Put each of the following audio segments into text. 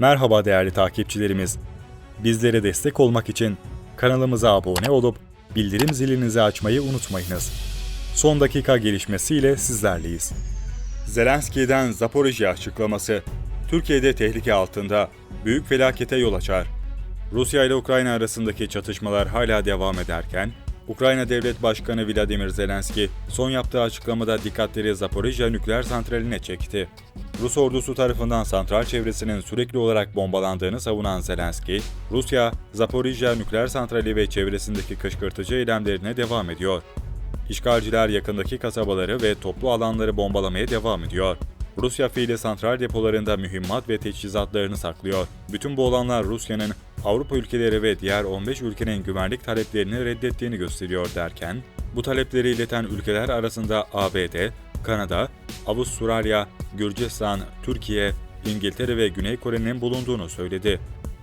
Merhaba değerli takipçilerimiz. Bizlere destek olmak için kanalımıza abone olup bildirim zilinizi açmayı unutmayınız. Son dakika gelişmesiyle sizlerleyiz. Zelenski'den Zaporijya açıklaması. Türkiye'de tehlike altında. Büyük felakete yol açar. Rusya ile Ukrayna arasındaki çatışmalar hala devam ederken, Ukrayna Devlet Başkanı Vladimir Zelenski son yaptığı açıklamada dikkatleri Zaporijya nükleer santraline çekti. Rus ordusu tarafından santral çevresinin sürekli olarak bombalandığını savunan Zelenski, Rusya, Zaporijya nükleer santrali ve çevresindeki kışkırtıcı eylemlerine devam ediyor. İşgalciler yakındaki kasabaları ve toplu alanları bombalamaya devam ediyor. Rusya fiili santral depolarında mühimmat ve teçhizatlarını saklıyor. Bütün bu olanlar Rusya'nın Avrupa ülkeleri ve diğer 15 ülkenin güvenlik taleplerini reddettiğini gösteriyor derken, bu talepleri ileten ülkeler arasında ABD, Kanada, Avustralya, Gürcistan, Türkiye, İngiltere ve Güney Kore'nin bulunduğunu söyledi.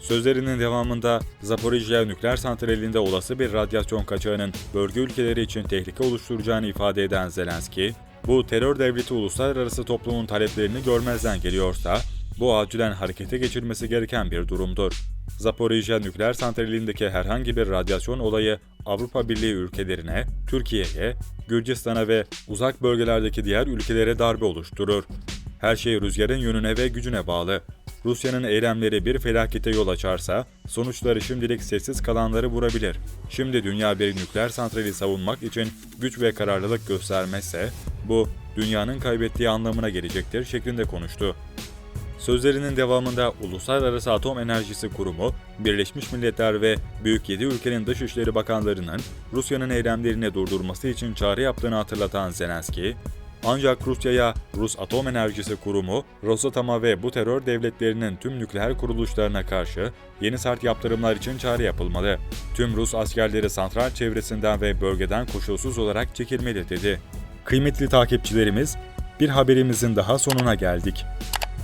Sözlerinin devamında Zaporijya nükleer santralinde olası bir radyasyon kaçağının bölge ülkeleri için tehlike oluşturacağını ifade eden Zelenski, bu terör devleti uluslararası toplumun taleplerini görmezden geliyorsa, bu acilen harekete geçirmesi gereken bir durumdur. Zaporijya nükleer santralindeki herhangi bir radyasyon olayı Avrupa Birliği ülkelerine, Türkiye'ye, Gürcistan'a ve uzak bölgelerdeki diğer ülkelere darbe oluşturur. Her şey rüzgarın yönüne ve gücüne bağlı. Rusya'nın eylemleri bir felakete yol açarsa, sonuçları şimdilik sessiz kalanları vurabilir. Şimdi dünya bir nükleer santrali savunmak için güç ve kararlılık göstermezse, bu dünyanın kaybettiği anlamına gelecektir şeklinde konuştu. Sözlerinin devamında Uluslararası Atom Enerjisi Kurumu, Birleşmiş Milletler ve Büyük 7 ülkenin Dışişleri Bakanlarının Rusya'nın eylemlerini durdurması için çağrı yaptığını hatırlatan Zelenski, ancak Rusya'ya Rus Atom Enerjisi Kurumu, Rosatom'a ve bu terör devletlerinin tüm nükleer kuruluşlarına karşı yeni sert yaptırımlar için çağrı yapılmalı. Tüm Rus askerleri santral çevresinden ve bölgeden koşulsuz olarak çekilmeli dedi. Kıymetli takipçilerimiz, bir haberimizin daha sonuna geldik.